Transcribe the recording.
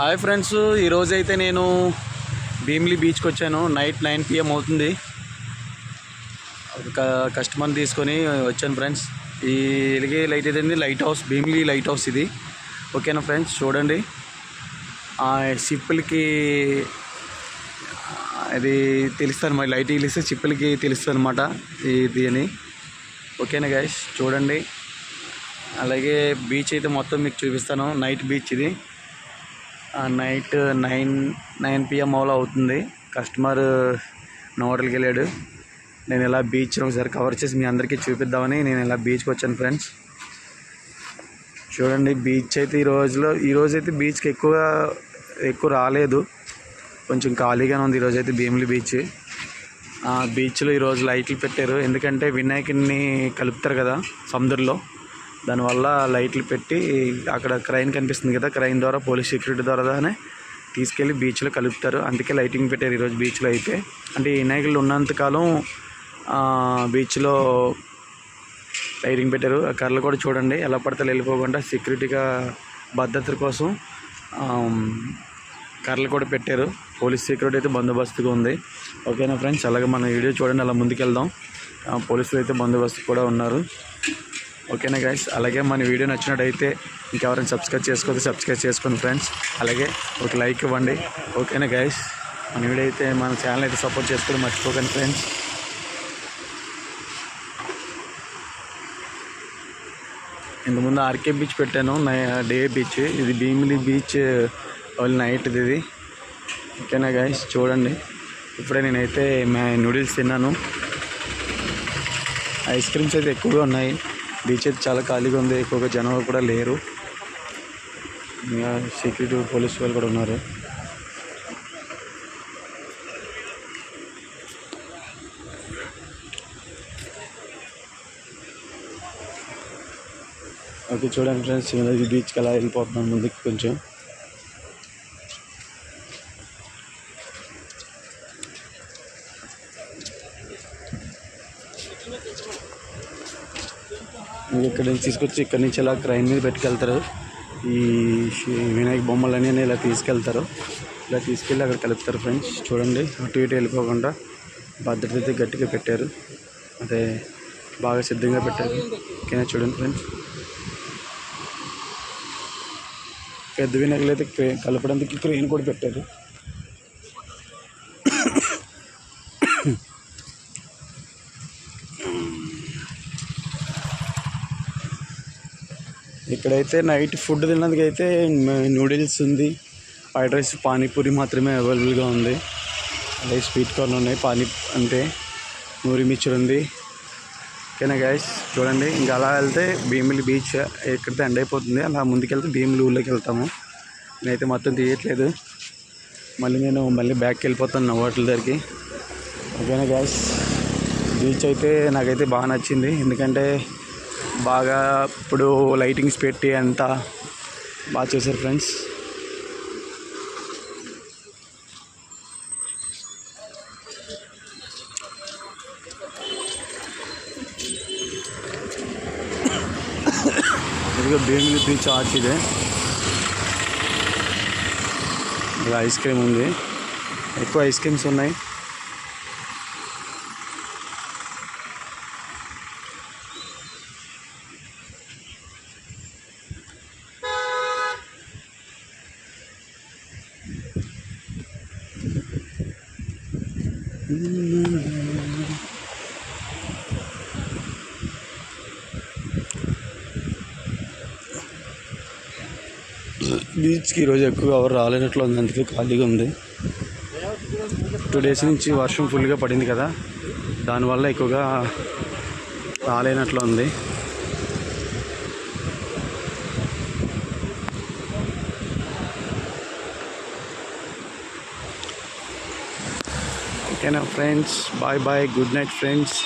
Hi friends ఈరోజు అయితే నేను భీమిలి బీచ్కి వచ్చాను. నైట్ నైన్ పిఎం అవుతుంది. ఒక కస్టమర్ని తీసుకొని వచ్చాను ఫ్రెండ్స్. ఈ ఎలిగే లైట్ ఏదండి lighthouse Bheemili lighthouse ఇది. ఓకేనా ఫ్రెండ్స్? చూడండి. ఆ షిప్పులకి అది తెలుస్తుంది మరి. లైట్ వెలిస్తే చిప్పులకి తెలుస్తుంది అనమాట ఇది అని. ఓకేనా గైస్ చూడండి. అలాగే బీచ్ అయితే మొత్తం మీకు చూపిస్తాను. నైట్ బీచ్ ఇది. నైట్ నైన్ నైన్ పిఎం అలా అవుతుంది. కస్టమర్ నా హోటల్కి వెళ్ళాడు. నేను ఇలా బీచ్ ఒకసారి కవర్ చేసి మీ అందరికీ చూపిద్దామని నేను ఇలా బీచ్కి వచ్చాను ఫ్రెండ్స్ చూడండి బీచ్ అయితే ఈ రోజులో ఈ రోజు అయితే బీచ్కి ఎక్కువ ఎక్కువ రాలేదు. కొంచెం ఖాళీగానే ఉంది ఈరోజు అయితే భీమిలి బీచ్ ఆ బీచ్లో ఈరోజు లైట్లు పెట్టారు. ఎందుకంటే వినాయకుడిని కలుపుతారు కదా సముద్రంలో. దానివల్ల లైట్లు పెట్టి అక్కడ క్రైన్ కనిపిస్తుంది కదా క్రైన్ ద్వారా పోలీస్ సెక్యూరిటీ ద్వారానే తీసుకెళ్ళి బీచ్లో కలుపుతారు. అందుకే లైటింగ్ పెట్టారు ఈరోజు బీచ్లో అయితే. అంటే ఈ వినాయకులు ఉన్నంతకాలం బీచ్లో లైటింగ్ పెట్టారు. ఆ కర్రలు కూడా చూడండి ఎలా పడితే వెళ్ళిపోకుండా సెక్యూరిటీగా భద్రత కోసం కర్రలు కూడా పెట్టారు. పోలీస్ సెక్యూరిటీ అయితే బందోబస్తుగా ఉంది. ఓకేనా ఫ్రెండ్స్? అలాగే మన వీడియో చూడండి అలా ముందుకెళ్దాం. పోలీసులు అయితే బందోబస్తు కూడా ఉన్నారు. ఓకేనా గైస్ అలాగే మన వీడియో నచ్చినట్టయితే ఇంకెవరైనా సబ్స్క్రైబ్ చేసుకోవద్దు సబ్స్క్రైబ్ చేసుకోండి ఫ్రెండ్స్ అలాగే ఒక లైక్ ఇవ్వండి. ఓకేనా గైస్ మన వీడియో అయితే మన ఛానల్ అయితే సపోర్ట్ చేసుకోవడం మర్చిపోకండి ఫ్రెండ్స్ ఇంతకుముందు ఆర్కే బీచ్ పెట్టాను. డే బీచ్ ఇది భీమిలి బీచ్ వాళ్ళు నైట్ ఇది ఓకేనా గైస్ చూడండి. ఇప్పుడే నేనైతే మా నూడిల్స్ తిన్నాను. ఐస్ క్రీమ్స్ అయితే ఎక్కువగా ఉన్నాయి. బీచ్ అయితే చాలా ఖాళీగా ఉంది. ఎక్కువగా జనం కూడా లేరు. ఇంకా సెక్యూరిటీ పోలీస్ వాళ్ళు కూడా ఉన్నారు. ఓకే చూడండి ఫ్రెండ్స్ ఈ బీచ్కి అలా వెళ్ళిపోతున్నాను ముందుకు కొంచెం. ఇక్కడ నుంచి తీసుకొచ్చి ఇక్కడ నుంచి ఇలా క్రైన్ మీద పెట్టుకెళ్తారు. ఈ వినాయక బొమ్మలన్నీ ఇలా తీసుకెళ్తారు. ఇలా తీసుకెళ్ళి అక్కడ కలుపుతారు ఫ్రెండ్స్ చూడండి అటు ఇటు వెళ్ళిపోకుండా భద్రత అయితే గట్టిగా పెట్టారు. అదే బాగా సిద్ధంగా పెట్టారు. ఓకేనా చూడండి ఫ్రెండ్స్ పెద్ద వినాయకులు అయితే కలపడానికి క్రెయిన్ కూడా పెట్టారు. ఇక్కడైతే నైట్ ఫుడ్ తినడానికి అయితే నూడిల్స్ ఉంది. ఫ్రైడ్ రైస్ పానీపూరి మాత్రమే అవైలబుల్గా ఉంది. అలాగే స్వీట్ కార్న్ ఉన్నాయి పానీ అంటే నూరి మిక్చర్ ఉంది. ఓకేనా గైస్ చూడండి ఇంకా అలా వెళ్తే భీమిలి బీచ్ ఎక్కడితే ఎండ్ అయిపోతుంది. అలా ముందుకెళ్తే భీమిలి ఊళ్ళోకి వెళ్తాము. నేనైతే మొత్తం తీయట్లేదు. మళ్ళీ నేను మళ్ళీ బ్యాక్కి వెళ్ళిపోతాను హోటల్ దగ్గరికి. ఓకేనా గ్యాస్ బీచ్ అయితే నాకైతే బాగా నచ్చింది. ఎందుకంటే బాగా ఇప్పుడు లైటింగ్స్ పెట్టి అంతా బాగా చేశారు ఫ్రెండ్స్. ఇదిగో భీమిలి బీచ్ ఆర్చ్ ಇದೆ ఇక్కడ ఐస్ క్రీమ్ ఉంది. ఎక్కువ ఐస్ క్రీమ్స్ ఉన్నాయి. బీచ్కి ఈరోజు ఎక్కువ ఎవరు రాలేనట్లు ఉంది అందుకే ఖాళీగా ఉంది. టూ డేస్ నుంచి వర్షం ఫుల్గా పడింది కదా దానివల్ల ఎక్కువగా రాలేనట్లు ఉంది. ఓకేనా friends bye bye good night friends